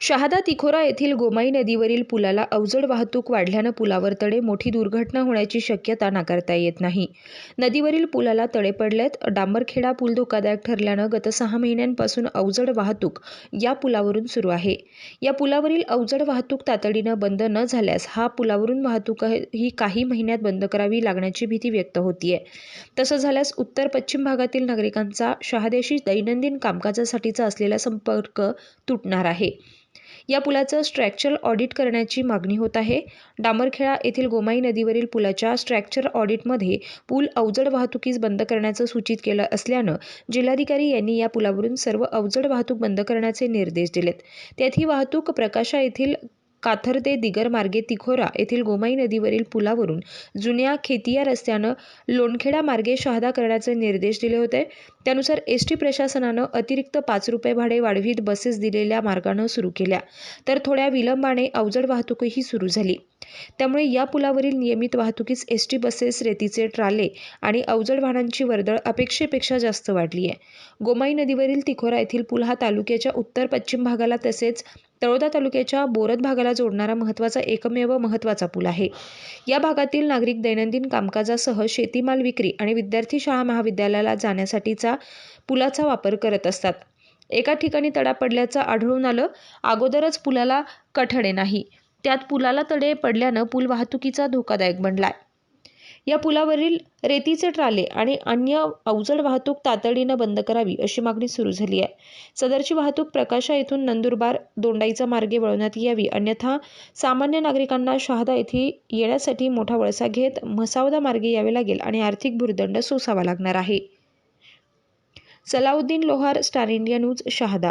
शहादा तिखोरा येथील गोमाई नदीवरील पुलाला अवजड वाहतूक वाढल्यानं पुलावर तडे मोठी दुर्घटना होण्याची शक्यता नाकारता येत नाही. नदीवरील पुलाला तडे पडल्यात डांबरखेडा पूल धोकादायक ठरल्यानं गत सहा महिन्यांपासून अवजड वाहतूक या पुलावरून सुरू आहे. या पुलावरील अवजड वाहतूक तातडीनं बंद न झाल्यास हा पुलावरून वाहतूक ही काही महिन्यात बंद करावी लागण्याची भीती व्यक्त होतीये. तसं झाल्यास उत्तर पश्चिम भागातील नागरिकांचा शहाद्याशी दैनंदिन कामकाजासाठीचा असलेला संपर्क तुटणार आहे. या पुलाचं स्ट्रॅक्चर ऑडिट करण्याची मागणी होत आहे. डांबरखेडा येथील गोमाई नदीवरील पुलाच्या स्ट्रॅक्चर ऑडिटमध्ये पूल अवजड वाहतुकीस बंद करण्याचं सूचित केलं असल्यानं जिल्हाधिकारी यांनी या पुलावरून सर्व अवजड वाहतूक बंद करण्याचे निर्देश दिलेत. त्यात ही वाहतूक प्रकाशा येथील काथर ते दिगरमार्गे तिखोरा येथील गोमाई नदीवरील पुलावरून जुन्या खेतिया रस्त्यानं लोणखेडामार्गे शहादा करण्याचे निर्देश दिले होते. त्यानुसार एस टी प्रशासनानं अतिरिक्त पाच रुपये भाडे वाढवीत बसेस दिलेल्या मार्गानं सुरू केल्या. तर थोड्या विलंबाने अवजड वाहतूकही सुरू झाली. त्यामुळे या पुलावरील नियमित वाहतुकीस एस टी बसेस रेतीचे ट्राले आणि अवजड वाहनांची वर्दळ अपेक्षेपेक्षा जास्त वाढली आहे गोमाई नदीवरील तिखोरा येथील पूल हा तालुक्याच्या उत्तर पश्चिम भागाला तसेच तळोदा तालुक्याच्या बोरद भागाला जोडणारा महत्त्वाचा एकमेव महत्त्वाचा पूल आहे. या भागातील नागरिक दैनंदिन कामकाजासह शेतीमाल विक्री आणि विद्यार्थी शाळा महाविद्यालयाला जाण्यासाठीचा पुलाचा वापर करत असतात. एका ठिकाणी तडा पडल्याचं आढळून आलं. अगोदरच पुलाला कठडे नाही. त्यात पुलाला तडे पडल्यानं पूल वाहतुकीचा धोकादायक बनलाय. या पुलावरील रेतीचे ट्राले आणि अन्य अवजड वाहतूक तातडीनं बंद करावी अशी मागणी सुरू झाली आहे. सदरची वाहतूक प्रकाशा येथून नंदुरबार दोंडाईचा मार्गे वळवण्यात यावी अन्यथा सामान्य नागरिकांना शहादा येथे येण्यासाठी मोठा वळसा घेत म्हसावदा मार्गे यावे लागेल आणि आर्थिक भुर्दंड सोसावा लागणार आहे. Salauddin Lohar Star India News Shahada